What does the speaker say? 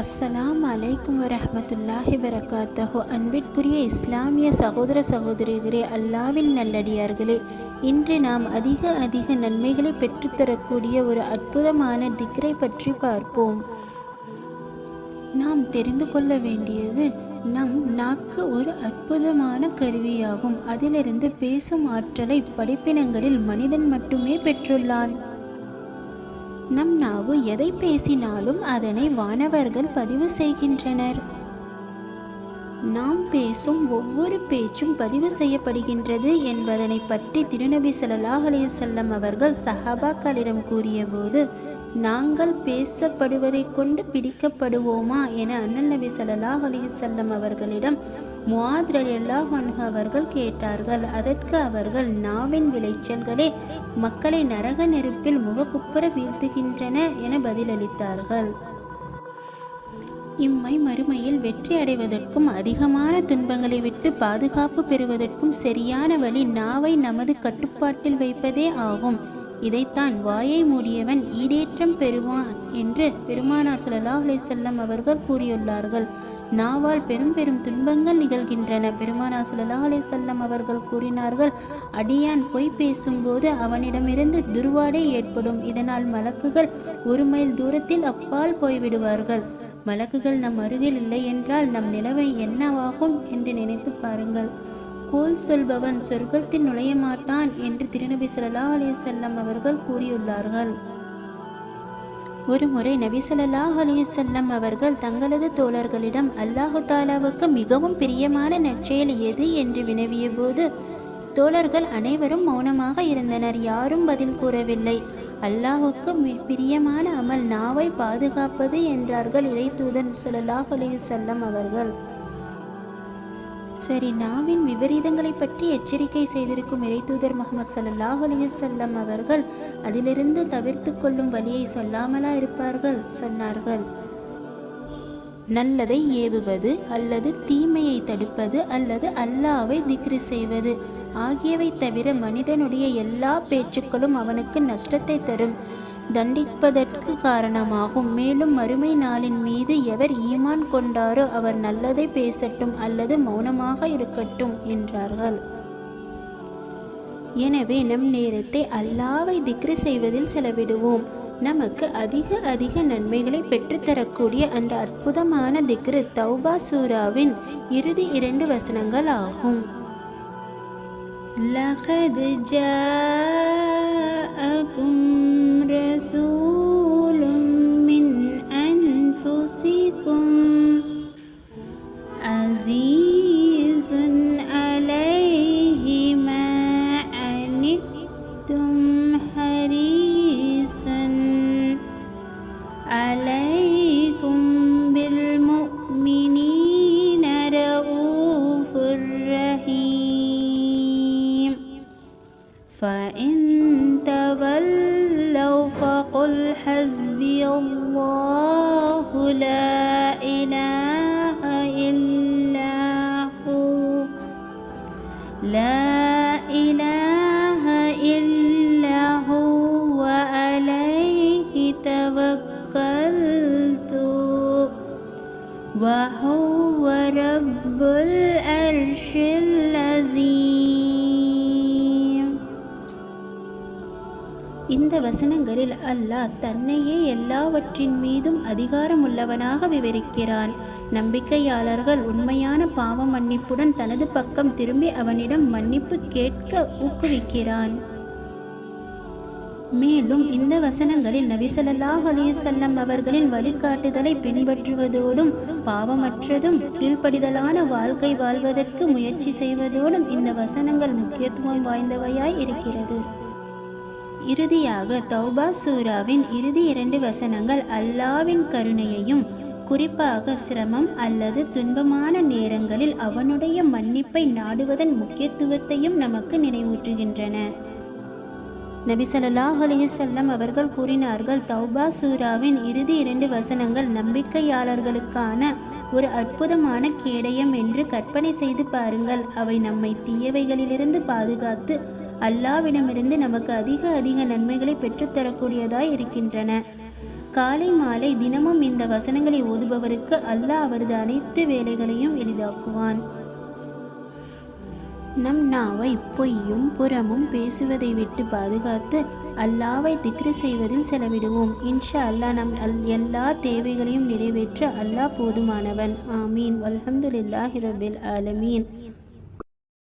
அஸ்ஸலாம் அலைக்கும் வரமத்துல்லாஹி வரகாத்தஹோ. அன்பிற்குரிய இஸ்லாமிய சகோதர சகோதரிகளே அல்லாவின் நல்லடியார்களே இன்று நாம் அதிக அதிக நன்மைகளை பெற்றுத்தரக்கூடிய ஒரு அற்புதமான திக்ரை பற்றி பார்ப்போம். நாம் தெரிந்து கொள்ள வேண்டியது நம் நாக்கு ஒரு அற்புதமான கருவியாகும். அதிலிருந்து பேசும் ஆற்றலை படைப்பினங்களில் மனிதன் மட்டுமே பெற்றுள்ளான். நம் நாவு எதை பேசினாலும் அதனை வானவர்கள் பதிவு செய்கின்றனர். நாம் பேசும் ஒவ்வொரு பேச்சும் பதிவு செய்யப்படுகின்றது என்பதனை பற்றி திருநபி சல்லாஹ் அலையுசல்லம் அவர்கள் சஹாபாக்களிடம் கூறியபோது நாங்கள் பேசப்படுவதைக் கொண்டு பிடிக்கப்படுவோமா? என அண்ணல் நபி சல்லாஹ் அலைஹி அவர்களிடம் முஆத் ரலியல்லாஹு அன்ஹு அவர்கள் கேட்டார்கள். அதற்கு அவர்கள் நாவின் விளைச்சல்களே மக்களை நரக நெருப்பில் முகக்குப்புற வீழ்த்துகின்றன என பதிலளித்தார்கள். இம்மை மறுமையில் வெற்றி அடைவதற்கும் அதிகமான துன்பங்களை விட்டு பாதுகாப்பு பெறுவதற்கும் சரியான வழி நாவை நமது கட்டுப்பாட்டில் வைப்பதே ஆகும். இதைத்தான் வாயை மூடியவன் ஈடேற்றம் பெறுவான் என்று பெருமானார் சுல்லா அலைஹி செல்லம் அவர்கள் கூறியுள்ளார்கள். நாவால் பெரும் பெரும் துன்பங்கள் நிகழ்கின்றன. பெருமானார் சுல்லா அலைஹி அவர்கள் கூறினார்கள் அடியான் பொய் பேசும்போது அவனிடமிருந்து துர்வாடை ஏற்படும். இதனால் மலக்குகள் ஒரு மைல் தூரத்தில் அப்பால் போய்விடுவார்கள். மலக்குகள் நம் அருகில் இல்லை என்றால் நம் நிலைமை என்னவாகும்? என்று நினைத்து பாருங்கள். கோல் சொல்பவன் சொர்க்கத்தில் நுழைய மாட்டான் என்று திருநபி ஸல்லல்லாஹு அலி செல்லம் அவர்கள் கூறியுள்ளார்கள். ஒரு முறை நபி சொல்லாஹ் அலைஹி அவர்கள் தங்களது தோழர்களிடம் அல்லாஹு தாலாவுக்கு மிகவும் பிரியமான நற்செயல் எது? என்று வினவிய போது தோழர்கள் அனைவரும் மௌனமாக இருந்தனர் யாரும் பதில் கூறவில்லை. அல்லாஹுக்கு பிரியமான அமல் நாவை பாதுகாப்பது என்றார்கள் இறை தூதன் ஸல்லல்லாஹு அவர்கள். சரி நாவின் விபரீதங்களை பற்றி எச்சரிக்கை செய்திருக்கும் இறைத்தூதர் முகமது சல்லாஹ் அலிசல்லம் அவர்கள் அதிலிருந்து தவிர்த்து கொள்ளும் வழியை சொல்லாமலா இருப்பார்கள் சொன்னார்கள். நல்லதை ஏவுவது அல்லது தீமையை தடுப்பது அல்லது அல்லாவை திக்ரி செய்வது ஆகியவை தவிர மனிதனுடைய எல்லா பேச்சுக்களும் அவனுக்கு நஷ்டத்தை தரும். தண்டிப்பதற்கு காரணமாகும் மேலும் மறுமை நாளின் மீது எவர் ஈமான் கொண்டாரோ அவர் நல்லதை பேசட்டும் அல்லது மௌனமாக இருக்கட்டும் என்றார்கள் எனவே நம் நேரத்தை அல்லாவை திக்ரு செய்வதில் செலவிடுவோம் நமக்கு அதிக அதிக நன்மைகளை பெற்றுத்தரக்கூடிய அந்த அற்புதமான திக்ரு தௌபா சூராவின் இறுதி இரண்டு வசனங்கள் ஆகும் لقد جاءكم رسول من أنفسكم. عزيز عليه ما عنتم حريص عليكم بالمؤمنين رؤوف رحيم. فإن فقل حسبي الله لا إله إلا هو. لا إله إلا هو عليه توكلت. وهو رب العرش العظيم. இந்த வசனங்களில் அல்லாஹ் தன்னையே எல்லாவற்றின் மீதும் அதிகாரமுள்ளவனாக விவரிக்கிறான். நம்பிக்கையாளர்கள் உண்மையான பாவ மன்னிப்புடன் தனது பக்கம் திரும்பி அவனிடம் மன்னிப்பு கேட்க ஊக்குவிக்கிறான். மேலும் இந்த வசனங்களில் நபிசல்லாஹ் அலிசல்லம் அவர்களின் வழிகாட்டுதலை பின்பற்றுவதோடும் பாவமற்றதும் கீழ்ப்படிதலான வாழ்க்கை வாழ்வதற்கு முயற்சி செய்வதோடும் இந்த வசனங்கள் முக்கியத்துவம் வாய்ந்தவையாய் இருக்கிறது. இறுதியாக தௌபா சூராவின் இறுதி இரண்டு வசனங்கள் அல்லாவின் கருணையையும் குறிப்பாக சிரமம் அல்லது துன்பமான நேரங்களில் அவனுடைய மன்னிப்பை நாடுவதன் முக்கியத்துவத்தையும் நமக்கு நினைவூற்றுகின்றன நபி ஸல்லல்லாஹு அலைஹி அவர்கள் கூறினார்கள் தௌபா சூராவின் இறுதி இரண்டு வசனங்கள் நம்பிக்கையாளர்களுக்கான ஒரு அற்புதமான கேடயம் என்று கற்பனை செய்து பாருங்கள். அவை நம்மை தீயவைகளிலிருந்து பாதுகாத்து அல்லாவிடமிருந்து நமக்கு அதிக அதிக நன்மைகளை பெற்றுத்தரக்கூடியதாய் இருக்கின்றன. காலை மாலை தினமும் இந்த வசனங்களை ஓதுபவருக்கு அல்லாஹ் அவரது அனைத்து வேலைகளையும் எளிதாக்குவான். நம் நாவை பொய்யும் புறமும் பேசுவதை விட்டு பாதுகாத்து அல்லாவை திக்ரு செய்வதில் செலவிடுவோம். இன்ஷா அல்லாஹ் நம் அல் எல்லா தேவைகளையும் நிறைவேற்ற அல்லாஹ் போதுமானவன். ஆமீன். வல்ஹம்துலில்லாஹி ரபில் ஆலமீன்.